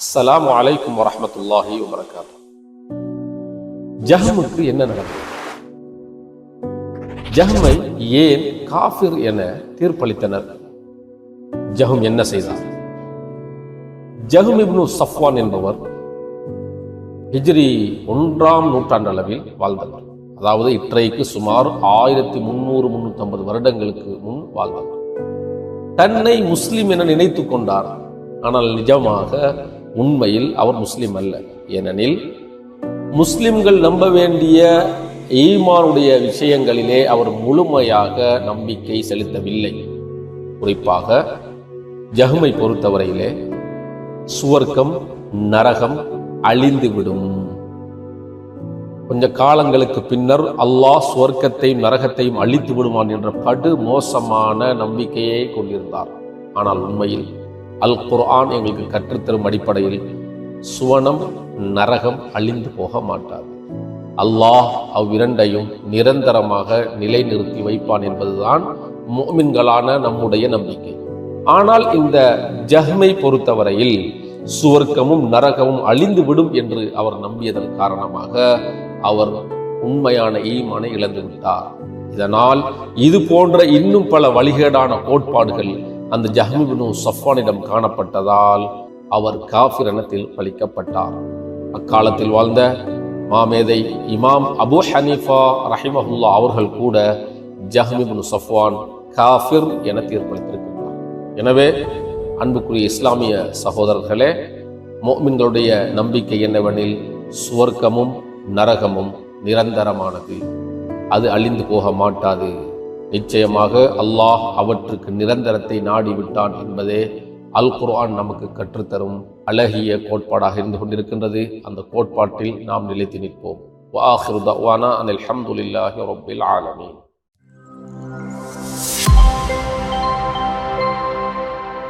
அஸ்லாம் அலைக்கும் வரமத்துல்லாஹி வபரகாத்து ஜஹமுக்கு என்ன நடந்தது? ஜஹ்மை ஏன் காஃபிர் என தீர்ப்பளித்தனர்? ஜஹம் என்ன செய்தார்? ஜஹம் இப்னு சஃப்வான் என்பவர் ஹிஜ்ரி ஒன்றாம் நூற்றாண்டளவில் வாழ்ந்தவர். அதாவது இற்றைக்கு சுமார் ஆயிரத்தி முன்னூறு முன்னூத்தி வருடங்களுக்கு முன் வாழ்ந்தவர். தன்னை முஸ்லிம் என நினைத்து கொண்டார். ஆனால் நிஜமாக உண்மையில் அவர் முஸ்லீம் அல்ல. ஏனெனில் முஸ்லிம்கள் நம்ப வேண்டிய ஈமானுடைய விஷயங்களிலே அவர் முழுமையாக நம்பிக்கை செலுத்தவில்லை. குறிப்பாக ஜஹ்மை பொறுத்தவரையிலே சுவர்க்கம் நரகம் அழிந்துவிடும். கொஞ்ச காலங்களுக்கு பின்னர் அல்லாஹ் சுவர்க்கத்தையும் நரகத்தையும் அழித்து விடுவான் என்ற படு மோசமான நம்பிக்கையை கொண்டிருந்தார். ஆனால் உண்மையில் அல் குர்ஆன் எங்களுக்கு கற்றுத்தரும் அடிப்படையில் சுவனம் நரகம் அழிந்து போக மாட்டார் அல்லாஹ் அவ்விரண்டையும் நிரந்தரமாக நிலைநிறுத்தி வைப்பான் என்பதுதான் மோமின்களான நம்முடைய நம்பிக்கை. ஆனால் இந்த ஜஹ்மை பொறுத்தவரையில் சுவர்க்கமும் நரகமும் அழிந்து விடும் என்று அவர் நம்பியதன் காரணமாக அவர் உண்மையான ஈமானை இழந்து விட்டார் இதனால் இது போன்ற இன்னும் பல வழிகேடான கோட்பாடுகள் அந்த ஜஹ்மிபினு சஃபானிடம் காணப்பட்டதால் அவர் காஃபிர் எனத்தில் பழிக்கப்பட்டார். அக்காலத்தில் வாழ்ந்த மாமேதை இமாம் அபு ஹனீஃபா ரஹிமஹுல்லா அவர்கள் கூட ஜஹ்மிபின் சஃப்வான் காஃபிர் என தீர்ப்பளித்திருக்கிறார் எனவே அன்புக்குரிய இஸ்லாமிய சகோதரர்களே மோமின்களுடைய நம்பிக்கை என்னவெனில் சுவர்க்கமும் நரகமும் நிரந்தரமானது. அது அழிந்து போக மாட்டாது. நிச்சயமாக அல்லாஹ் அவற்றுக்கு நிரந்தரத்தை நாடிவிட்டான் என்பதே அல் குர்ஆன் நமக்கு கற்றுத்தரும் அழகிய கோட்பாடாக இருந்து கொண்டிருக்கின்றது. அந்த கோட்பாட்டில் நாம் நிலைத்து நிற்போம். வாஹிருதானா அனில் அல்ஹம்துலில்லாஹி ரப்பில் ஆலமீன்.